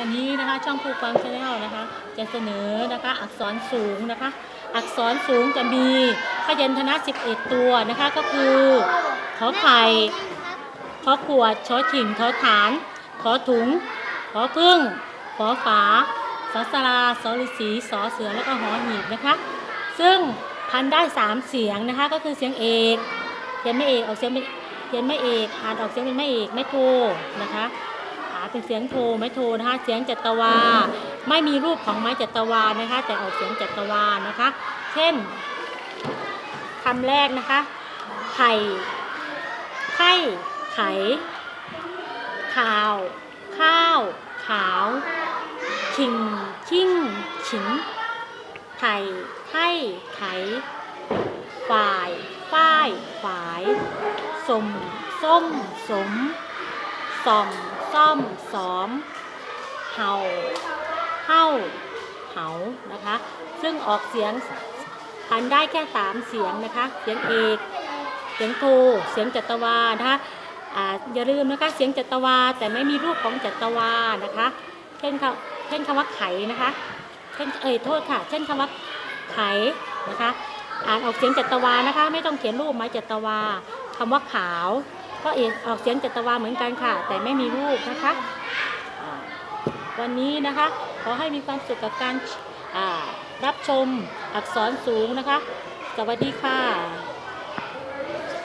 วันนี้นะคะช่องครูฟังชาแนลนะคะ จะเสนอนะคะอักษรสูงนะคะ อักษรสูงจะมีพยัญชนะ 11 ตัวนะคะก็คือขอไข่ขอขวดชอฉิงขอฐาน ขอถุง ขอพึ่ง ขอฝาสอสลาสอฤษีสอเสือแล้วก็หอหีบนะคะ ซึ่งพันได้ 3 เสียงนะคะ ก็คือเสียงเอกเขียนไม่เอกออกเสียงเป็นเขียนไม่เอกอ่านออกเสียงเป็นไม่เอกไม่โทนะคะ เป็นเสียงโทไม่โทนะคะ เสียงจัตวา ไม่มีรูปของไม้จัตวานะคะ แต่ออกเสียงจัตวานะคะ เช่นคำแรกนะคะ ไข่ ไข่ ไข่ข่าว ข้าว ขาวชิงชิ่งฉิงไข่ไข่ไข่ฝ่าย ฝ้ายฝายสมส้มสมส่ อมซ่อมสอม เห่าเห่าเหานะคะ ซึ่งออกเสียงพันได้แค่สามเสียงนะคะ เสียงเอกเสียงโทเสียงจัตวานะคะอ่าอย่าลืมนะคะเสียงจัตวาแต่ไม่มีรูปของจัตวานะคะ เช่นคำเช่นคำว่าไขนะคะ เช่นเอ่ยโทษค่ะ เช่นคำว่าไขนะคะ อ่านออกเสียงจัตวานะคะ ไม่ต้องเขียนรูปม้จัตวาคำว่าขาว ก็เอกออกเสียงจัตวาเหมือนกันค่ะ แต่ไม่มีรูปนะคะ วันนี้นะคะ ขอให้มีความสุขกับการรับชมอักษรสูงนะคะ สวัสดีค่ะ